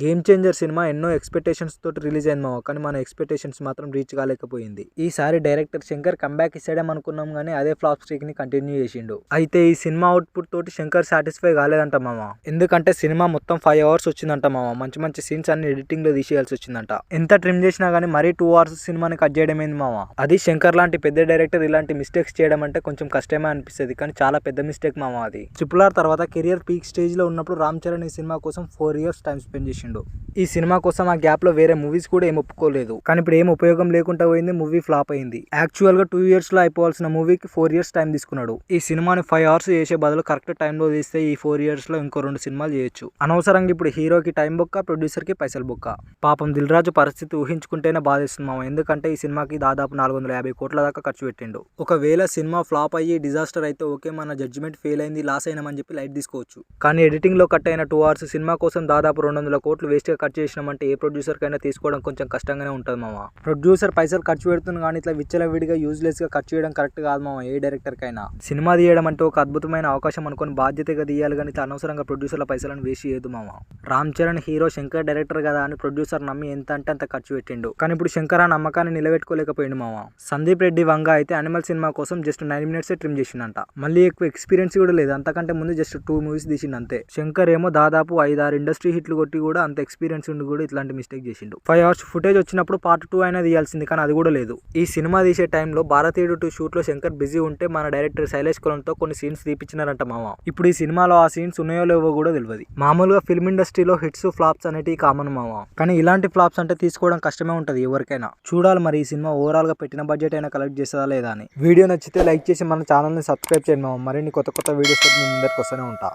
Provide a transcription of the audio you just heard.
Game changer సినిమా ఎన్నో expectations తోటి రిలీజ్ అయింది మామ కానీ మన ఎక్స్పెక్టేషన్స్ మాత్రం రీచ్ కాలేకపోయింది. ఈసారి డైరెక్టర్ శంకర్ కంబ్యాక్ ఇస్తాడేమో అనుకున్నాం కానీ అదే ఫ్లాప్ స్ట్రీక్ని కంటిన్యూ చేసిండు. అయితే ఈ సినిమా అవుట్పుట్ తోటి శంకర్ సాటిస్ఫై కాలేదంట మామ ఎందుకంటే సినిమా మొత్తం ఫైవ్ అవర్స్ వచ్చిందంట మామ మంచి మంచి సీన్స్ అన్ని ఎడిటింగ్లో తీసేయాల్సి వచ్చిందంట. ఎంత ట్రిమ్ చేసినా కానీ మరీ టూ అవర్స్ సినిమాని కట్ చేయడం ఏంది మామ అది శంకర్ లాంటి పెద్ద డైరెక్టర్ ఇలాంటి మిస్టేక్స్ చేయడం అంటే కొంచెం కష్టమే అనిపిస్తుంది కానీ చాలా పెద్ద మిస్టేక్ మామ అది. ట్రిపుల్ ఆర్ తర్వాత కెరియర్ పీక్ స్టేజ్లో ఉన్నప్పుడు రామ్ చరణ్ ఈ సినిమా కోసం ఫోర్ ఇయర్స్ టైం స్పెండ్ చేసి చేసిండు. ఈ సినిమా కోసం ఆ గ్యాప్లో వేరే మూవీస్ కూడా ఏం ఒప్పుకోలేదు. కానీ ఇప్పుడు ఏం ఉపయోగం లేకుండా పోయింది మూవీ ఫ్లాప్ అయింది. యాక్చువల్గా టూ ఇయర్స్లో అయిపోవాల్సిన మూవీకి ఫోర్ ఇయర్స్ టైం తీసుకున్నాడు. ఈ సినిమాని ఫైవ్ అవర్స్ చేసే బదులు కరెక్ట్ టైంలో తీస్తే ఈ ఫోర్ ఇయర్స్లో ఇంకో రెండు సినిమాలు చేయొచ్చు. అనవసరంగా ఇప్పుడు హీరోకి టైం బొక్క ప్రొడ్యూసర్కి పైసలు బొక్క. పాపం దిల్ రాజు పరిస్థితి ఊహించుకుంటేనే బాధేస్తుంది మామ. ఎందుకంటే ఈ సినిమాకి దాదాపు నాలుగు వందల యాభై కోట్ల దాకా ఖర్చు పెట్టిండు. ఒకవేళ సినిమా ఫ్లాప్ అయ్యి డిజాస్టర్ అయితే ఓకే మన జడ్జిమెంట్ ఫెయిల్ అయింది లాస్ అయినామని చెప్పి లైట్ తీసుకోవచ్చు. కానీ ఎడిటింగ్లో కట్ అయిన టూ అవర్స్ సినిమా కోసం దాదాపు రెండు వందల కోట్లు కోట్లు వేస్ట్గా కట్ చేసినామంటే ఏ ప్రొడ్యూసర్కైనా తీసుకోవడం కొంచెం కష్టంగానే ఉంటుంది మామ. ప్రొడ్యూసర్ పైసలు ఖర్చు పెడుతుంది కానీ ఇట్లా విచ్చలవిడిగా విడిగా యూజ్లెస్గా ఖర్చు చేయడం కరెక్ట్ కాదు మామ ఏ డైరెక్టర్ కైనా సినిమా తీయడం అంటే ఒక అద్భుతమైన అవకాశం అనుకొని బాధ్యతగా తీయాలి కానీ ఇట్లా అనవసరంగా ప్రొడ్యూసర్ల పైసలను వేస్ట్ చేయదు మామ. రామ్ చరణ్ హీరో శంకర్ డైరెక్టర్ కదా అని ప్రొడ్యూసర్ నమ్మి ఎంత అంటే అంత ఖర్చు పెట్టిండు. కానీ ఇప్పుడు శంకర్ ఆ నమ్మకాన్ని నిలబెట్టుకోలేకపోయిండు మామ. సందీప్ రెడ్డి వంగ అయితే అనిమల్ సినిమా కోసం జస్ట్ నైన్ మినిట్స్ ట్రిమ్ చేసిండంట. మళ్ళీ ఎక్కువ ఎక్స్పీరియన్స్ కూడా లేదు. అంతకంటే ముందు జస్ట్ టూ మూవీస్ తీసిండు అంతే. శంకర్ ఏమో దాదాపు ఐదారు ఇండస్ట్రీ హిట్లు కొట్టి కూడా అంత ఎక్స్పీరియన్స్ ఉండి కూడా ఇట్లాంటి మిస్టేక్ చేసిండు. ఫైవ్ అవర్స్ ఫుటేజ్ వచ్చినప్పుడు పార్ట్ టూ అయినా తీయాల్సింది కానీ అది కూడా లేదు. ఈ సినిమా తీసే టైంలో భారతీయుడు టూ షూట్లో శంకర్ బిజీ ఉంటే మన డైరెక్టర్ శైలేష్ కులంతో కొన్ని సీన్స్ తీపిచ్చినారంట మామ. ఇప్పుడు ఈ సినిమాలో ఆ సీన్స్ ఉన్నాయో లేవో కూడా తెలియదు మామూలుగా ఫిల్మ్ ఇండస్ట్రీలో హిట్స్ ఫ్లాప్స్ అనేటివి కామన్ మామ. కానీ ఇలాంటి ఫ్లాప్స్ అంటే తీసుకోవడం కష్టమే ఉంటుంది ఎవరికైనా. చూడాలి మరి ఈ సినిమా ఓవరాల్గా పెట్టిన బడ్జెట్ అయినా కలెక్ట్ చేస్తుందా లేదా అని. వీడియో నచ్చితే లైక్ చేసి మన ఛానల్ని సబ్స్క్రైబ్ చేయండి మామ. మరిన్ని కొత్త కొత్త వీడియోస్ ముందరికి వస్తూనే ఉంటా.